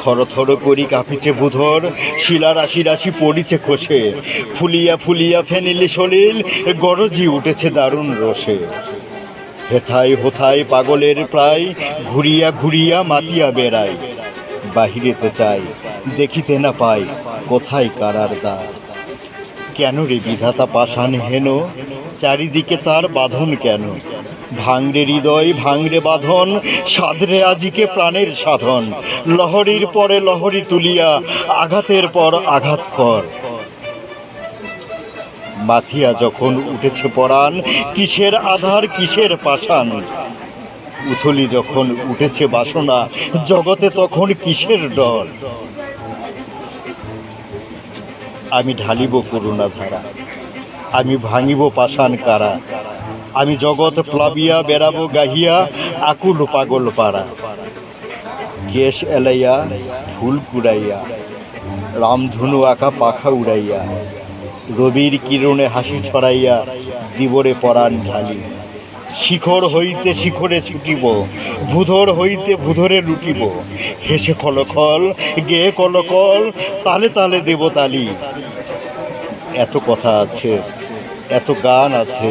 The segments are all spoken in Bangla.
থর থর করি কাঁপিছে ভূধর শিলা রাশি রাশি পড়িছে খসে। ফুলিয়া ফুলিয়া ফেনিলে সলিল, গরজি উঠেছে দারুণ রসে। হেথায় হোথায় পাগলের প্রায়, ঘুরিয়া ঘুরিয়া মাতিয়া বেড়াই বাহিরেতে চাই, দেখিতে না পাই, কোথায় কারার দ্বার। কেন রে বিধাতা পাষাণ হেন? চারিদিকে তার বাঁধন কেন? ভাঙরে হৃদয় ভাঙরে বাঁধন, সাধরে আজিকে প্রাণের সাধন। লহরীর পরে লহরী তুলিয়া, আঘাতের পর আঘাত কর। মাথিয়া যখন উঠেছে পরাণ, কিসের আধার, কিসের পাষাণ? উথলি যখন উঠেছে বাসনা, জগতে তখন কিসের ডর? আমি ঢালিব করুণা ধারা আমি ভাঙিব পাষাণ কারা? আমি জগৎ প্লাবিয়া, বেড়াবো গাহিয়া, আকুল পাগল পাড়া। কেশ এলাইয়া ফুল কুড়াইয়া, রামধনু আঁকা পাখা উড়াইয়া, রবির কিরণে হাসি ছড়াইয়া দিবরে পরাণ ঢালি। শিখর হইতে শিখরে ছুটিব, ভূধর হইতে ভূধরে লুটিব। হেসে কলকল গেয়ে কলকল, তালে তালে দেব তালি। এত কথা আছে, এত গান আছে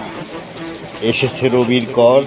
এসেছে রবির কর।